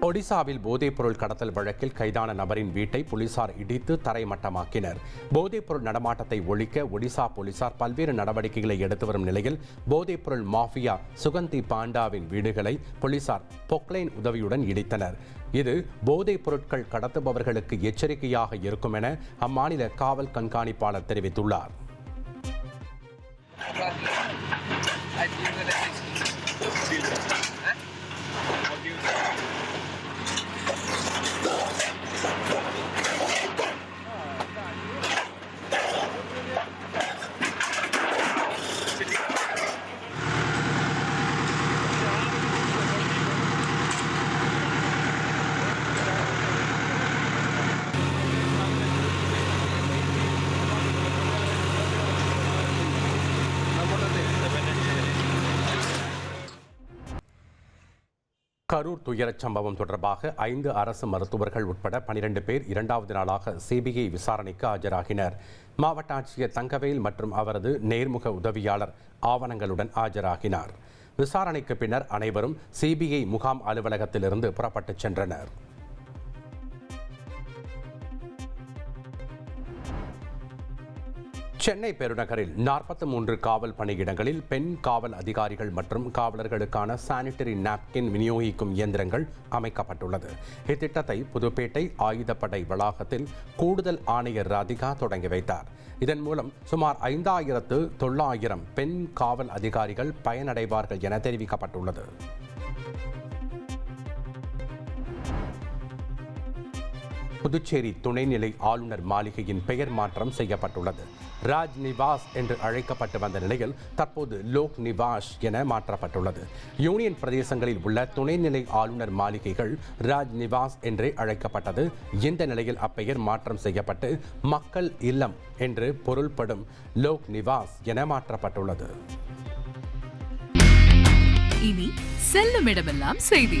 ஒடிசாவில் போதைப்பொருள் கடத்தல் வழக்கில் கைதான நபரின் வீட்டை போலீசார் இடித்து தரைமட்டமாக்கினர். போதைப்பொருள் நடமாட்டத்தை ஒழிக்க ஒடிசா போலீசார் பல்வேறு நடவடிக்கைகளை எடுத்து வரும் நிலையில் போதைப்பொருள் மாஃபியா சுகந்தி பாண்டாவின் வீடுகளை போலீசார் பொக்லைன் உதவியுடன் இடித்தனர். இது போதைப் பொருட்கள் கடத்துபவர்களுக்கு எச்சரிக்கையாக இருக்கும் என அம்மாநில காவல் கண்காணிப்பாளர் தெரிவித்துள்ளார். கரூர் துயரச் சம்பவம் தொடர்பாக ஐந்து அரசு மருத்துவர்கள் உட்பட பனிரெண்டு பேர் இரண்டாவது நாளாக சிபிஐ விசாரணைக்கு ஆஜராகினர். மாவட்ட ஆட்சியர் தங்கவேல் மற்றும் அவரது நேர்முக உதவியாளர் ஆவணங்களுடன் ஆஜராகினார். விசாரணைக்கு பின்னர் அனைவரும் சிபிஐ முகாம் அலுவலகத்திலிருந்து புறப்பட்டுச் சென்றனர். சென்னை பெருநகரில் நாற்பத்தி மூன்று காவல் பணியிடங்களில் பெண் காவல் அதிகாரிகள் மற்றும் காவலர்களுக்கான சானிட்டரி நாப்கின் விநியோகிக்கும் இயந்திரங்கள் அமைக்கப்பட்டுள்ளது. இத்திட்டத்தை புதுப்பேட்டை ஆயுதப்படை வளாகத்தில் கூடுதல் ஆணையர் ராதிகா தொடங்கி வைத்தார். இதன் மூலம் சுமார் ஐந்தாயிரத்து தொள்ளாயிரம் பெண் காவல் அதிகாரிகள் பயனடைவார்கள் என தெரிவிக்கப்பட்டுள்ளது. புதுச்சேரி துணைநிலை ஆளுநர் மாளிகையின் பெயர் மாற்றம் செய்யப்பட்டுள்ளது. ராஜ் நிவாஸ் என்று அழைக்கப்பட்டு வந்த நிலையில் தற்போது லோக் நிவாஸ் என மாற்றப்பட்டுள்ளது. யூனியன் பிரதேசங்களில் உள்ள துணைநிலை ஆளுநர் மாளிகைகள் ராஜ் நிவாஸ் என்றே அழைக்கப்பட்டது. இந்த நிலையில் அப்பெயர் மாற்றம் செய்யப்பட்டு மக்கள் இல்லம் என்று பொருள்படும் லோக் நிவாஸ் என மாற்றப்பட்டுள்ளது. இனி செல்லும் இடமெல்லாம் செய்தி.